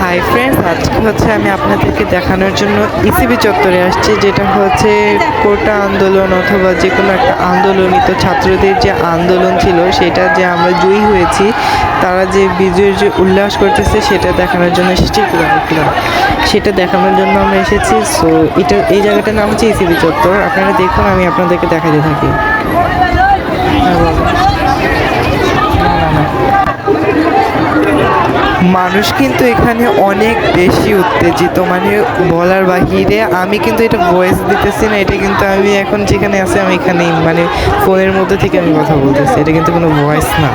Hi friends আজকে হচ্ছে আমি আপনাদেরকে দেখানোর জন্য ইসিবি চত্বরে আসছি, যেটা হচ্ছে কোটা আন্দোলন অথবা যে কোনো একটা আন্দোলনিত ছাত্রদের যে আন্দোলন ছিল, সেটা যে আমরা জয়ী হয়েছি, তারা যে বিজয়ের যে উল্লাস করতেছে, সেটা দেখানোর জন্য এসেছি সেটা দেখানোর জন্য আমরা এসেছি সো এটা, এই জায়গাটার নাম হচ্ছে ইসিবি চত্বর। আপনারা দেখুন, আমি আপনাদেরকে দেখাতে থাকি হ্যাঁ বাবা। না, না, না। মানুষ কিন্তু এখানে অনেক বেশি উত্তেজিত। মানে বলার বাহিরে আমি কিন্তু এটা ভয়েস দিতেছি না, এটা কিন্তু আমি এখন যেখানে আছি আমি এখানেই। মানে ফোনের মধ্যে থেকে আমি কথা বলতেছি, এটা কিন্তু কোনো ভয়েস না।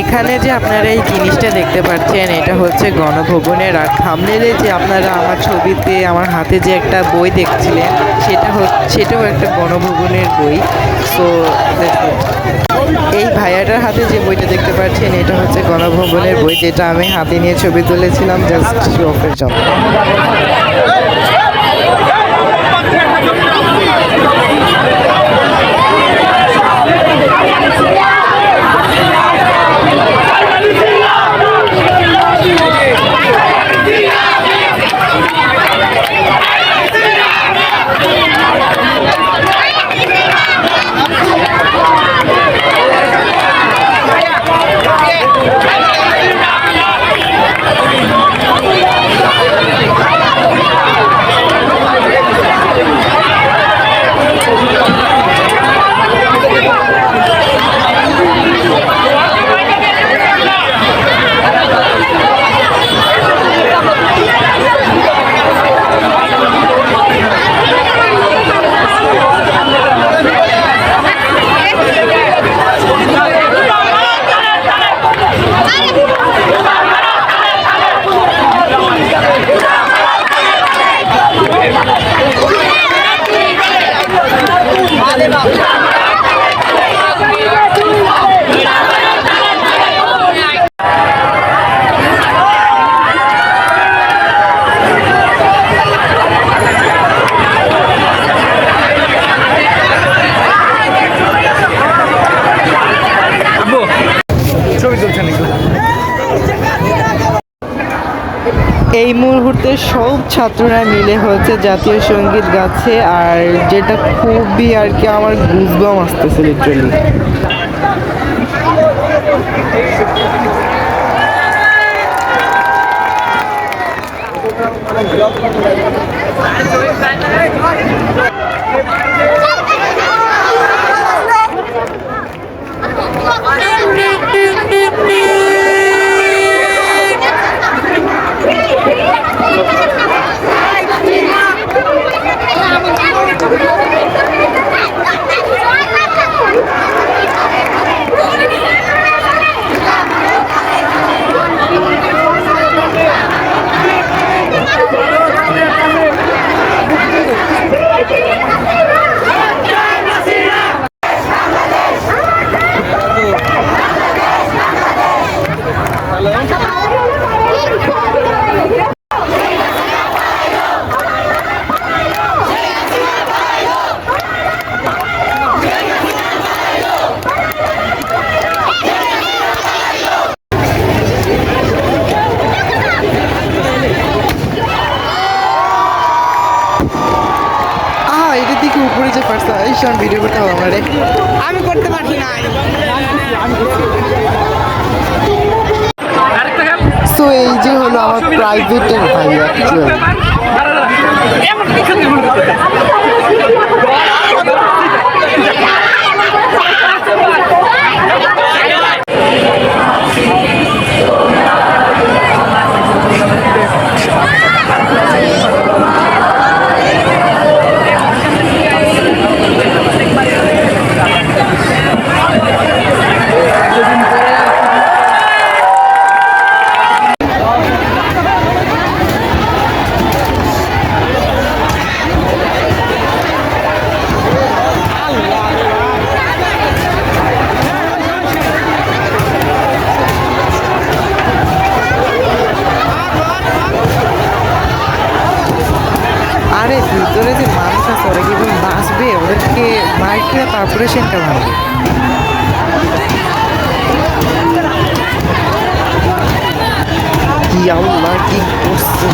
এখানে যে আপনারা এই জিনিসটা দেখতে পাচ্ছেন, এটা হচ্ছে গণভবনের আর থামনেলে যে আপনারা আমার ছবিতে, আমার হাতে যে একটা বই দেখছিলেন, সেটা হচ্ছে, সেটাও একটা গণভবনের বই। তো এই ভাইয়াটার হাতে যে বইটা দেখতে পাচ্ছেন, এটা হচ্ছে গণভবনের বই, যেটা আমি হাতে নিয়ে ছবি তুলেছিলাম জাস্ট অফের জন্য। এই মুহূর্তে সব ছাত্ররা মিলে হচ্ছে জাতীয় সংগীত গাচ্ছে আর যেটা খুবই আর কি আমার গুজবাম আসতেছে literally Thank you. Thank you. আমারে আমি করতে পারি না। তো এই যে হলো আমার প্রাইভেটের ভাই অ্যাকচুয়ালি আল্লাহ কি করছে?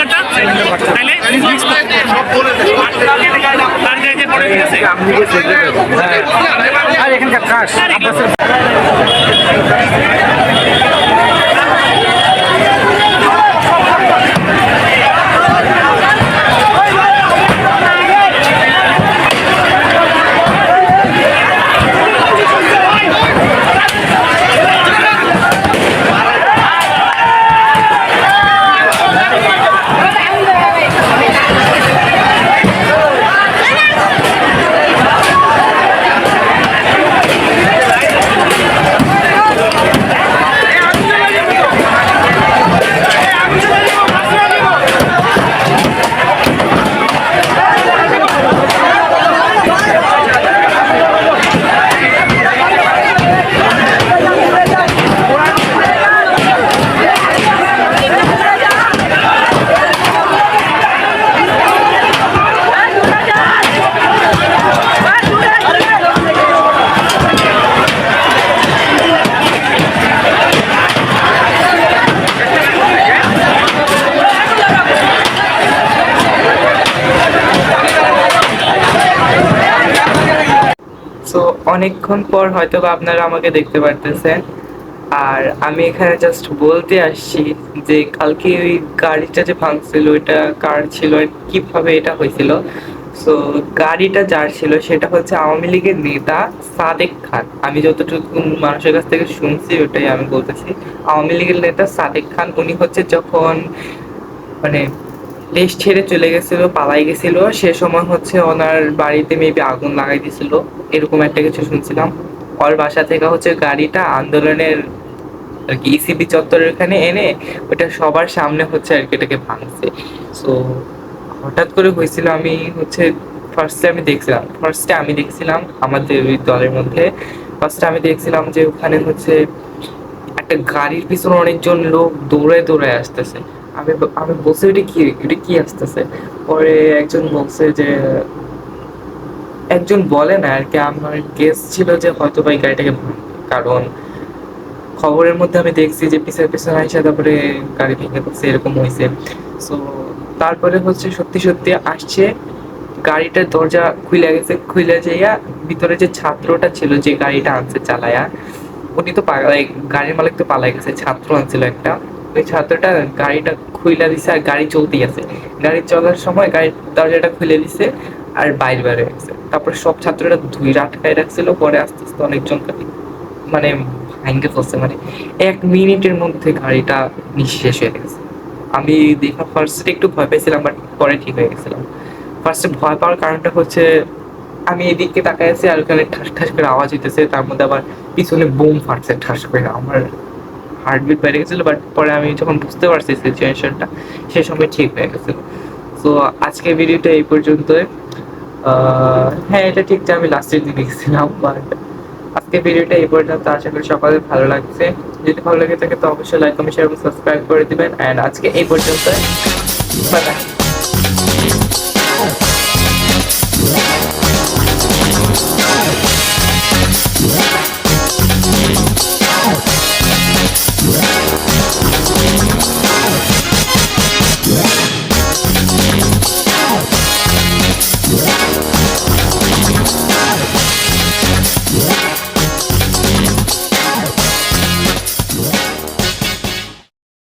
এটা তাহলে তার জায়গায় পড়ে গেছে আর এখানকার সো অনেকক্ষণ পর হয়তো বা আপনারা আমাকে দেখতে পারতেছেন। আর আমি এখানে জাস্ট বলতে আসছি যে, কালকে ওই গাড়িটা যে ভাঙছিল, ওইটা কার ছিল কীভাবে এটা হয়েছিল? সো গাড়িটা যার ছিল সেটা হচ্ছে আওয়ামী লীগের নেতা সাদেক খান। আমি যতটুকু মানুষের কাছ থেকে শুনছি, ওটাই আমি বলতেছি। আওয়ামী লীগের নেতা সাদেক খান, উনি হচ্ছে যখন মানে দেশ ছেড়ে চলে গেছিল, পালাই গেছিল। সে সময় হচ্ছে ওনার বাড়িতে মেবি আগুন লাগাই দিছিল। এরকম একটা কিছু শুনছিলাম। ওর বাসা থেকে হচ্ছে গাড়িটা আন্দোলনের আর কি ইসিবি চত্বরের ওখানে এনে ওটা সবার সামনে হচ্ছে আর কি এটাকে ভাঙছে। সো হঠাৎ করে হয়েছিল আমি হচ্ছে ফার্স্টে আমি দেখছিলাম। ফার্স্টে আমি দেখছিলাম আমাদের ওই দলের মধ্যে। ফার্স্টে আমি দেখছিলাম যে ওখানে হচ্ছে একটা গাড়ির পিছনে অনেকজন লোক দৌড়ে দৌড়ে আসতেছে। আমি আমি বলছি ওটা কি এটা কি আসতেছে? পরে একজন বলছে যে, একজন বলে না, আর কি আমার গেস ছিল যে হয়তো বা এই গাড়িটাকে কারণ খবরের মধ্যে আমি দেখছি যে পিছনে পিছনে আইসা তারপরে গাড়ি ভেঙে পড়ছে, এরকম হয়েছে সো তারপরে হচ্ছে সত্যি সত্যি আসছে, গাড়িটার দরজা খুলে গেছে খুলে যাইয়া ভিতরে যে ছাত্রটা ছিল যে গাড়িটা আনছে চালায়া, উনি তো গাড়ির মালিক তো পালাই গেছে, ছাত্র আনছিল একটা। ওই ছাত্রটা গাড়িটা খুইলা দিছে আর গাড়ি চলতেই আছে। গাড়ি চলার সময় গাড়ির দরজাটা খুলে দিছে আর বাইরে বাইরে গেছে। তারপরে সব ছাত্ররা ধুই আটকায় রাখছিল, পরে আস্তে আস্তে অনেকজন মানে ভাঙ্গে ফেলছে। মানে এক মিনিটের মধ্যে গাড়িটা নিঃশেষ হয়ে গেছে। আমি দেখা ফার্স্টে একটু ভয় পেয়েছিলাম বাট পরে ঠিক হয়ে গেছিলাম। ফার্স্টে ভয় পাওয়ার কারণটা হচ্ছে আমি এদিকে তাকাই আছি আর ওখানে ঠাস ঠাস করে আওয়াজ হইতেছে, তার মধ্যে আবার পিছনে বোম ফাটছে ঠাস করে আমার হার্টবিট বেড়ে গেছিল বাট পরে আমি যখন বুঝতে পারছি সিচুয়েশনটা সে সময় ঠিক হয়ে গেছিল। সো আজকের ভিডিওটা এই পর্যন্তই। আহ, হ্যাঁ এটা ঠিক যে আমি লাস্টের দিকে গেছিলাম বাট আজকে ভিডিওটা এই পর্যন্ত। আশা করি সকালে ভালো লাগছে। যদি ভালো লাগে থাকে তো অবশ্যই লাইক কমেন্ট শেয়ার এবং সাবস্ক্রাইব করে দিবেন। অ্যান্ড আজকে এই পর্যন্ত বাই